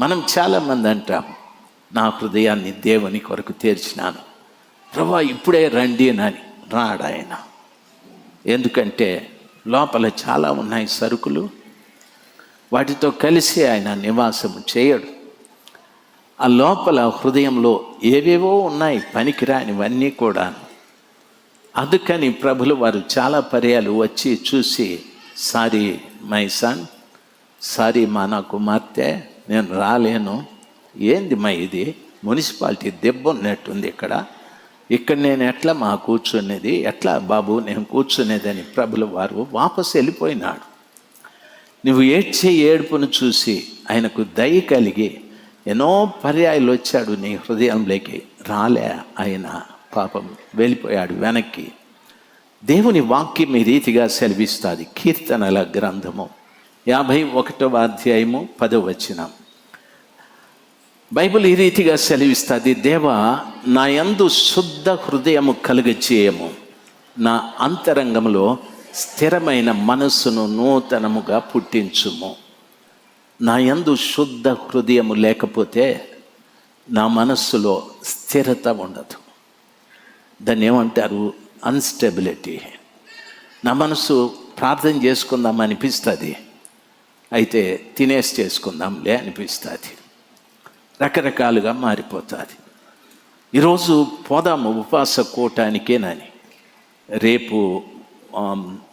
మనం చాలామంది అంటాం నా హృదయాన్ని దేవుని కొరకు తీర్చినాను. ప్రభా ఇప్పుడే రండి అని. రాడాయన ఎందుకంటే లోపల చాలా ఉన్నాయి సరుకులు. వాటితో కలిసి ఆయన నివాసం చేయడు. ఆ లోపల హృదయంలో ఏవేవో ఉన్నాయి పనికిరానివన్నీ కూడా అందుకని ప్రభులు వారు చాలా పర్యాలు వచ్చి చూసి సారీ మై సన్ సారీ మా నా కుమార్తె నేను రాలేను. ఏంది మా ఇది? మున్సిపాలిటీ దెబ్బ ఉన్నట్టుంది ఇక్కడ. ఇక్కడ నేను ఎట్లా మా కూర్చునేది ఎట్లా బాబు నేను కూర్చునేదని ప్రభుల వారు వాపసు వెళ్ళిపోయినాడు. నువ్వు ఏడ్చే ఏడుపును చూసి ఆయనకు దయ కలిగి ఎన్నో పర్యాయాలు వచ్చాడు నీ హృదయంలోకి. రాలే ఆయన పాపం వెళ్ళిపోయాడు వెనక్కి. దేవుని వాక్యం ఈ రీతిగా సెలవిస్తుంది. కీర్తనల గ్రంథము యాభై ఒకటవ అధ్యాయము పదవ వచనం. బైబిల్ ఈ రీతిగా సెలవిస్తుంది దేవ నా యందు శుద్ధ హృదయము కలుగచేయము నా అంతరంగంలో స్థిరమైన మనస్సును నూతనముగా పుట్టించుము. నా యందు శుద్ధ హృదయము లేకపోతే నా మనస్సులో స్థిరత ఉండదు. దాన్ని ఏమంటారు? అన్స్టెబిలిటీ నా మనసు ప్రార్థన చేసుకుందాం అనిపిస్తుంది. అయితే తినేసి చేసుకుందాంలే అనిపిస్తుంది. రకరకాలుగా మారిపోతుంది. ఈరోజు పోదాము ఉపవాస కూటానికేనని రేపు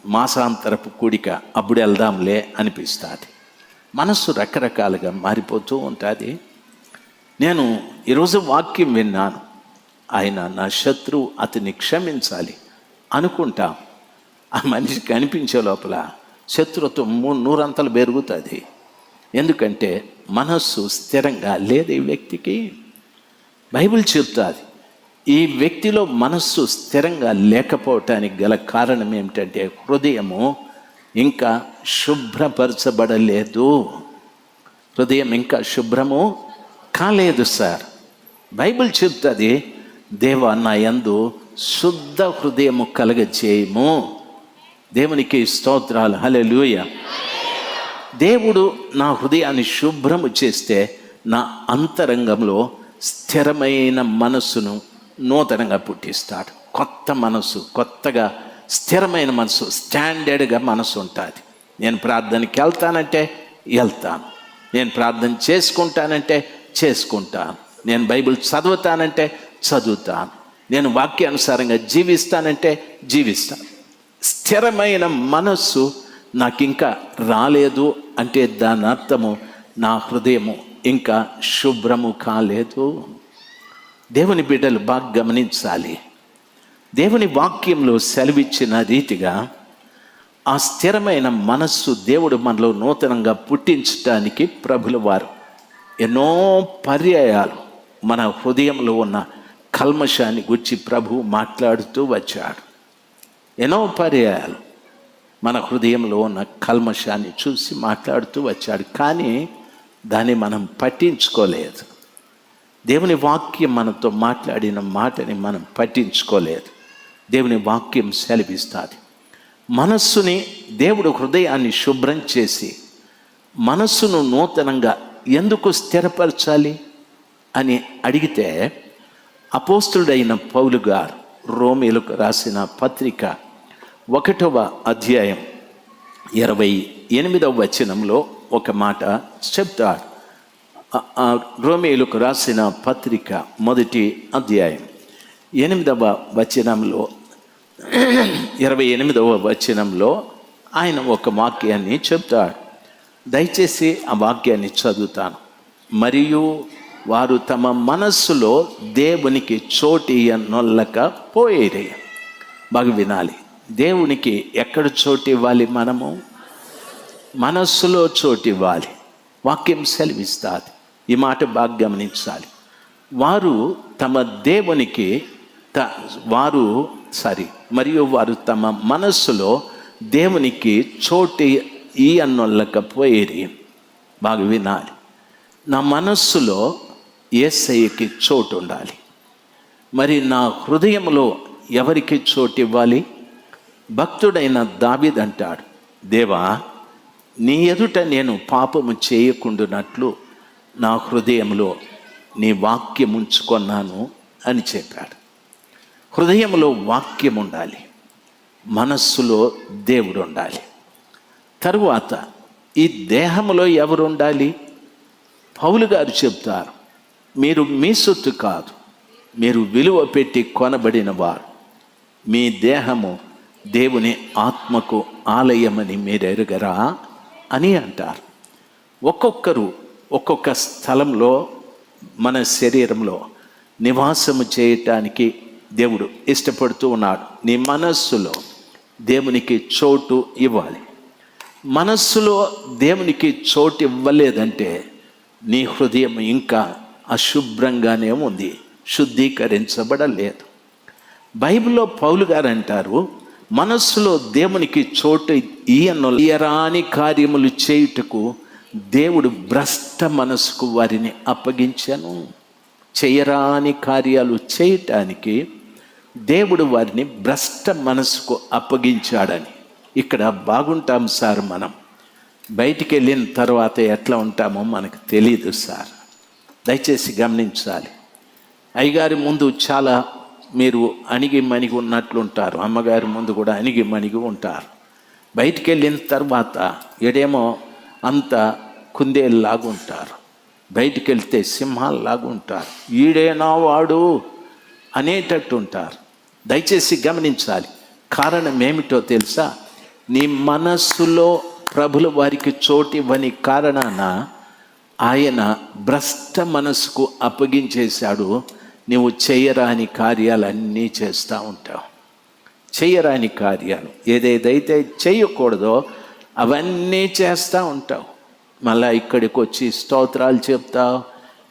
మాసాంతరపు కూడిక అప్పుడు వెళ్దాంలే అనిపిస్తుంది. మనస్సు రకరకాలుగా మారిపోతూ ఉంటుంది. నేను ఈరోజు వాక్యం విన్నాను. ఆయన నా శత్రువు అతన్ని క్షమించాలి అనుకుంటాం. ఆ మనిషి కనిపించే లోపల శత్రుత్వం మూడు నూరంతలు పెరుగుతుంది ఎందుకంటే మనస్సు స్థిరంగా లేదు ఈ వ్యక్తికి. బైబిల్ చెప్తుంది ఈ వ్యక్తిలో మనస్సు స్థిరంగా లేకపోవటానికి గల కారణం ఏమిటంటే హృదయము ఇంకా శుభ్రపరచబడలేదు. హృదయం ఇంకా శుభ్రము కాలేదు సార్. బైబిల్ చెప్తుంది దేవ నా యందు శుద్ధ హృదయము కలగచేయము దేవునికి స్తోత్రాలు. హలెలుయ దేవుడు నా హృదయాన్ని శుభ్రము చేస్తే నా అంతరంగంలో స్థిరమైన మనస్సును నూతనంగా పుట్టిస్తాడు. కొత్త మనసు కొత్తగా స్థిరమైన మనసు స్టాండర్డ్గా మనసు ఉంటుంది. నేను ప్రార్థనకి వెళ్తానంటే వెళ్తాను. నేను ప్రార్థన చేసుకుంటానంటే చేసుకుంటాను. నేను బైబిల్ చదువుతానంటే చదువుతాను. నేను వాక్యానుసారంగా జీవిస్తానంటే జీవిస్తాను. స్థిరమైన మనస్సు నాకు ఇంకా రాలేదు అంటే దాని అర్థము నా హృదయము ఇంకా శుభ్రము కాలేదు. దేవుని బిడ్డలు బాగా గమనించాలి. దేవుని వాక్యంలో సెలవిచ్చిన రీతిగా ఆ స్థిరమైన మనస్సు దేవుడు మనలో నూతనంగా పుట్టించటానికి ప్రభుల వారు ఎన్నో పర్యాయాలు మన హృదయంలో ఉన్న కల్మషాన్ని గురించి ప్రభు మాట్లాడుతూ వచ్చాడు. ఎన్నో పర్యాయాలు. మన హృదయంలో ఉన్న కల్మషాన్ని చూసి మాట్లాడుతూ వచ్చాడు. కానీ దాన్ని మనం పట్టించుకోలేదు. దేవుని వాక్యం మనతో మాట్లాడిన మాటని మనం పట్టించుకోలేదు. దేవుని వాక్యం సెలవిస్తుంది. మనస్సుని దేవుడు హృదయాన్ని శుభ్రం చేసి మనస్సును నూతనంగా ఎందుకు స్థిరపరచాలి అని అడిగితే అపోస్తుడైన పౌలు గారు రోమిలకు రాసిన పత్రిక ఒకటవ అధ్యాయం ఇరవై ఎనిమిదవ వచనంలో ఒక మాట చెప్తాడు రోమేలకు రాసిన పత్రిక మొదటి అధ్యాయం ఎనిమిదవ వచనంలో ఇరవై ఎనిమిదవ వచనంలో ఆయన ఒక వాక్యాన్ని చెప్తాడు దయచేసి ఆ వాక్యాన్ని చదువుతాను. మరియు వారు తమ మనస్సులో దేవునికి చోటి నొల్లక పోయేరే. బాగా వినాలి. దేవునికి ఎక్కడ చోటు ఇవ్వాలి మనము? మనస్సులో చోటు ఇవ్వాలి. వాక్యం సెలవిస్తుంది. ఈ మాట బాగా గమనించాలి. వారు తమ దేవునికి త వారు సారీ మరియు వారు తమ మనస్సులో దేవునికి చోటు ఈ అన్నొల్లకపోయేది బాగా వినాలి. నా మనస్సులో ఏసయ్యకి చోటు ఉండాలి. మరి నా హృదయంలో ఎవరికి చోటు ఇవ్వాలి? భక్తుడైన దావిద్ అంటాడు దేవా నీ ఎదుట నేను పాపము చేయకుండునట్లు నా హృదయంలో నీ వాక్యం ఉంచుకొన్నాను అని చెప్పాడు. హృదయంలో వాక్యం ఉండాలి మనస్సులో దేవుడు ఉండాలి తరువాత ఈ దేహంలో ఎవరు ఉండాలి పౌలు గారు చెప్తారు మీరు మీ సొత్తు కాదు మీరు విలువ పెట్టి కొనబడిన వారు. మీ దేహము దేవుని ఆత్మకు ఆలయమని మీరెరుగరా అని అంటారు. ఒక్కొక్కరు ఒక్కొక్క స్థలంలో మన శరీరంలో నివాసము చేయటానికి దేవుడు ఇష్టపడుతూ ఉన్నాడు. నీ మనస్సులో దేవునికి చోటు ఇవ్వాలి. మనస్సులో దేవునికి చోటు ఇవ్వలేదంటే నీ హృదయం ఇంకా అశుభ్రంగానే ఉంది శుద్ధీకరించబడలేదు. బైబిల్లో పౌలు గారు అంటారు మనస్సులో దేవునికి చోటు ఈయన ఇయరాని కార్యములు చేయుటకు దేవుడు భ్రష్ట మనసుకు వారిని అప్పగించాను. చేయరాని కార్యాలు చేయటానికి దేవుడు వారిని భ్రష్ట మనసుకు అప్పగించాడని. ఇక్కడ బాగుంటాం సార్ మనం. బయటికి వెళ్ళిన తర్వాత ఎట్లా ఉంటామో మనకు తెలియదు సార్. దయచేసి గమనించాలి. అయ్యగారి ముందు చాలా మీరు అణిగి మణిగి ఉన్నట్లుంటారు. అమ్మగారి ముందు కూడా అణిగి మణిగి ఉంటారు. బయటికి వెళ్ళిన తర్వాత ఎడేమో అంత కుందేలాగుంటారు బయటికి వెళ్తే సింహాల్లాగా ఉంటారు. ఈడేనా వాడు అనేటట్టు ఉంటారు. దయచేసి గమనించాలి. కారణం ఏమిటో తెలుసా? నీ మనస్సులో ప్రభుల వారికి చోటు ఇవ్వని కారణాన ఆయన భ్రష్ట మనసుకు అప్పగించేశాడు. నువ్వు చేయరాని కార్యాలన్నీ చేస్తూ ఉంటావు. చేయరాని కార్యాలు ఏదేదైతే చేయకూడదో అవన్నీ చేస్తూ ఉంటావు. మళ్ళా ఇక్కడికి వచ్చి స్తోత్రాలు చెప్తావు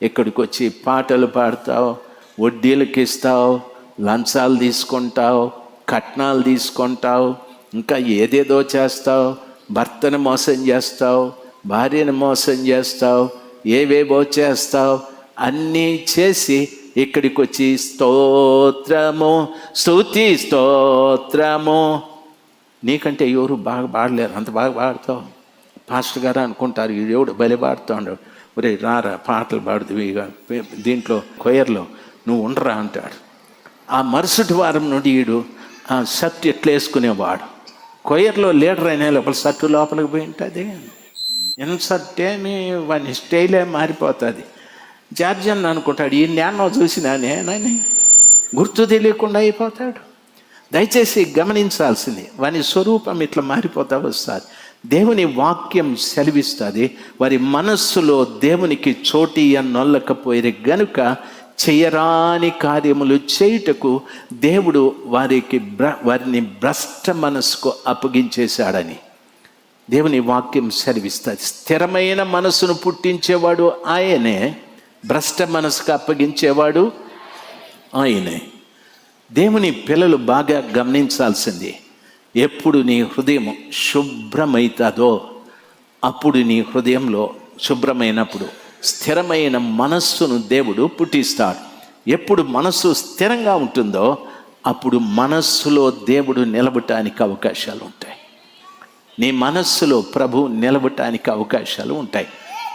ఇక్కడికి వచ్చి పాటలు పాడతావు వడ్డీలకు ఇస్తావు లంచాలు తీసుకుంటావు కట్నాలు తీసుకుంటావు ఇంకా ఏదేదో చేస్తావు భర్తను మోసం చేస్తావు భార్యను మోసం చేస్తావు ఏవేవో చేస్తావు అన్నీ చేసి ఇక్కడికి వచ్చి స్తోత్రము స్థుతి స్తోత్రము. నీకంటే ఎవరు బాగా పాడలేరు. అంత బాగా పాడతావు. పాస్టర్ గారు అనుకుంటారు ఈ దేవుడు బలి పాడుతాడు. ఒరే రారా పాటలు పాడుతుంది ఇక దీంట్లో కొయర్లో నువ్వు ఉండరా అంటాడు. ఆ మరుసటి వారం నుండి ఈడు ఆ షర్ట్ ఎట్లా వేసుకునేవాడు. కొయ్యర్లో లీడర్ అయిన లోపల షర్టు లోపలికి పోయి ఉంటుంది. ఎంత షర్ట్ ఏమి వాని స్టైలే మారిపోతుంది. జార్జ్ అని అనుకుంటాడు ఈ జ్ఞానం చూసినానే నని గుర్తు తెలియకుండా అయిపోతాడు. దయచేసి గమనించాల్సింది వాని స్వరూపం ఇట్లా మారిపోతా వస్తుంది. దేవుని వాక్యం సెలవిస్తుంది వారి మనస్సులో దేవునికి చోటి అన్నొల్లకపోయి గనుక చేయరాని కార్యములు చేయుటకు దేవుడు వారికి బ్ర వారిని భ్రష్ట మనస్సుకు అప్పగించేశాడని దేవుని వాక్యం సెలవిస్తుంది. స్థిరమైన మనస్సును పుట్టించేవాడు ఆయనే భ్రష్ట మనసుకు అప్పగించేవాడు ఆయనే. దేవుని పిల్లలు బాగా గమనించాల్సింది ఎప్పుడు నీ హృదయం శుభ్రమవుతుందో అప్పుడు నీ హృదయంలో శుభ్రమైనప్పుడు స్థిరమైన మనస్సును దేవుడు పుట్టిస్తాడు. ఎప్పుడు మనస్సు స్థిరంగా ఉంటుందో అప్పుడు మనస్సులో దేవుడు నిలబటానికి అవకాశాలు ఉంటాయి. నీ మనస్సులో ప్రభు నిలబటానికి అవకాశాలు ఉంటాయి.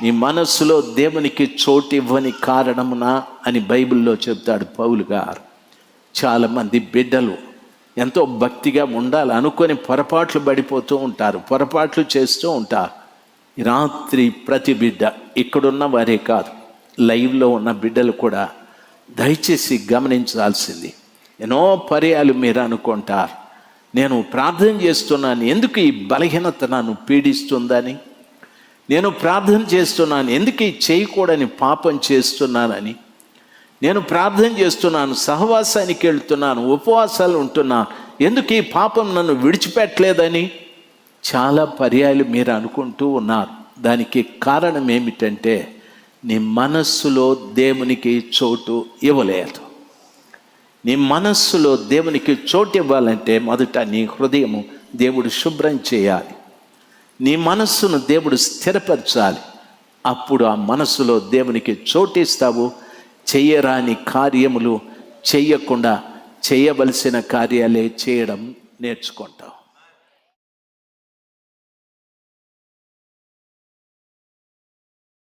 నీ మనస్సులో దేవునికి చోటు ఇవ్వని కారణమున అని బైబిల్లో చెప్తాడు పౌలు గారు. చాలామంది బిడ్డలు ఎంతో భక్తిగా ఉండాలి అనుకొని పొరపాట్లు పడిపోతూ ఉంటారు పొరపాట్లు చేస్తూ ఉంటారు. రాత్రి ప్రతి బిడ్డ ఇక్కడున్న వారే కాదు లైవ్లో ఉన్న బిడ్డలు కూడా దయచేసి గమనించాల్సింది. ఎన్నో పర్యాలు మీరు అనుకుంటారు. నేను ప్రార్థన చేస్తున్నాను ఎందుకు ఈ బలహీనత నన్ను పీడిస్తుందని? నేను ప్రార్థన చేస్తున్నాను ఎందుకు చేయకూడని పాపం చేస్తున్నానని? నేను ప్రార్థన చేస్తున్నాను సహవాసానికి వెళ్తున్నాను ఉపవాసాలు ఉంటున్నాను ఎందుకు ఈ పాపం నన్ను విడిచిపెట్టలేదని? చాలా పర్యాలు మీరు అనుకుంటూ ఉన్నారు. దానికి కారణం ఏమిటంటే నీ మనస్సులో దేవునికి చోటు ఇవ్వలేదు. నీ మనస్సులో దేవునికి చోటు ఇవ్వాలంటే మొదట నీ హృదయము దేవుడు శుభ్రం చేయాలి. నీ మనస్సును దేవుడు స్థిరపరచాలి. అప్పుడు ఆ మనస్సులో దేవునికి చోటిస్తావు. చేయరాని కార్యములు చేయకుండా చేయవలసిన కార్యాలే చేయడం నేర్చుకుంటావు.